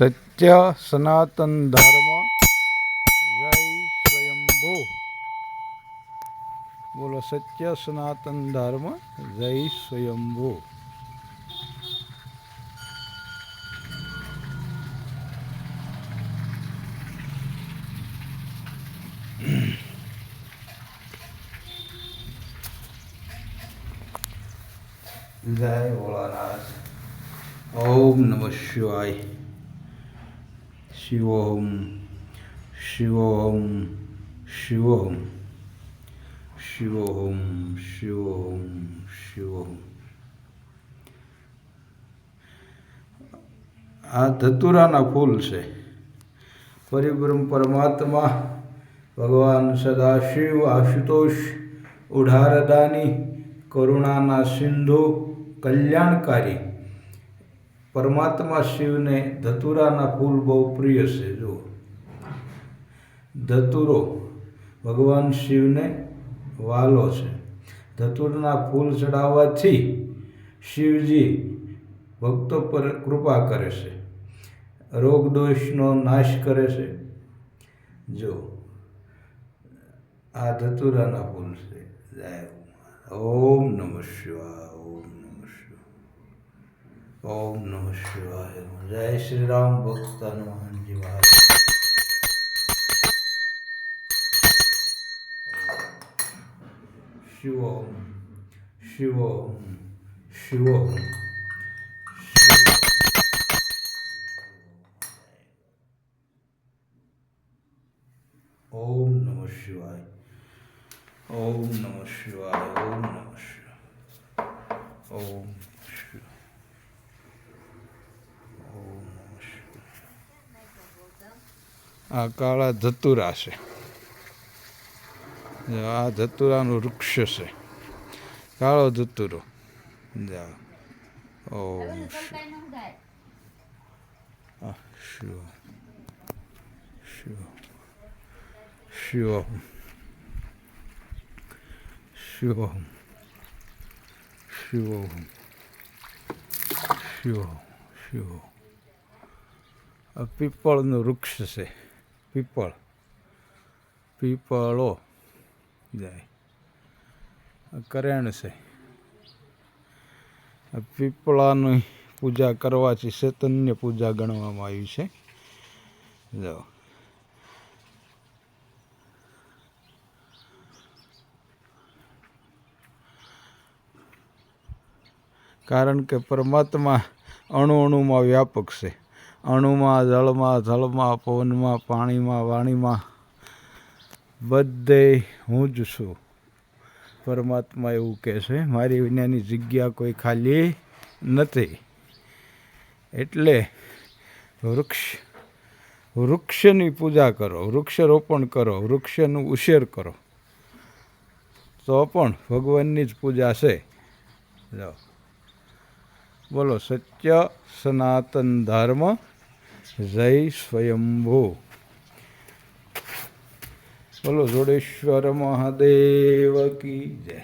સત્ય સનાતન ધર્મ જય સ્વયંભૂ બોલો સત્ય સનાતન ધર્મ જય સ્વયંભૂ જય ભોળાનાથ ઓમ નમઃ શિવાય શિવોહમ શિવોહમ શિવોહમ શિવોહમ શિવોહમ શિવોહમ. આ ધતુરાના ફૂલ છે. પરિબ્રહ્મ પરમાત્મા, ભગવાન સદાશિવ આશુતોષ, ઉઢારદાની, કરુણાના સિંધુ, કલ્યાણકારી. પરમાત્મા શિવને ધતુરાના ફૂલ બહુ પ્રિય છે જો ધતુરો, ભગવાન શિવને વાલો છે. ધતુરના ફૂલ ચડાવવાથી શિવજી ભક્તો પર કૃપા કરે છે. રોગ દોષનો નાશ કરે છે. જો આ ધતુરાના ફૂલ છે. ઓમ નમઃ શિવાય. ઓમ ઓમ નમઃ શિવાય જય શ્રી રામ ભક્ત હનુમાનજી મહારાજ શિવોમ શિવોમ શિવોમ ઓમ નમઃ શિવાય ઓમ નમઃ શિવાય ઓમ નમઃ શિવાય ઓમ શિવાય ઓમ નમઃ શિવાય આ કાળા ધતુરા છે. આ ધતુરાનું વૃક્ષ છે. કાળો ધતુરો. જા. ઓમ શિવ આ શિવ શિવ શિવમ શિવમ શિવ શિવ આ પીપળનું વૃક્ષ છે. પીપળ પીપળો જાય કરેણ છે. પીપળાની પૂજા કરવાથી ચૈતન્ય પૂજા ગણવામાં આવી છે. જો. કારણ કે પરમાત્મા અણુ અણુમાં વ્યાપક છે. અણુમાં, જળમાં જળમાં, પવનમાં, પાણીમાં, વાણીમાં. બધે હું જ છું. પરમાત્મા એવું કહે છે, મારી વિનાની જગ્યા કોઈ ખાલી નથી. એટલે વૃક્ષ, વૃક્ષની પૂજા કરો, વૃક્ષરોપણ કરો, વૃક્ષનું ઉછેર કરો. તો પણ ભગવાનની જ પૂજા છે. બોલો, સત્ય સનાતન ધર્મ જય સ્વયંભૂ બોલો જોડેશ્વર મહાદેવ કી જય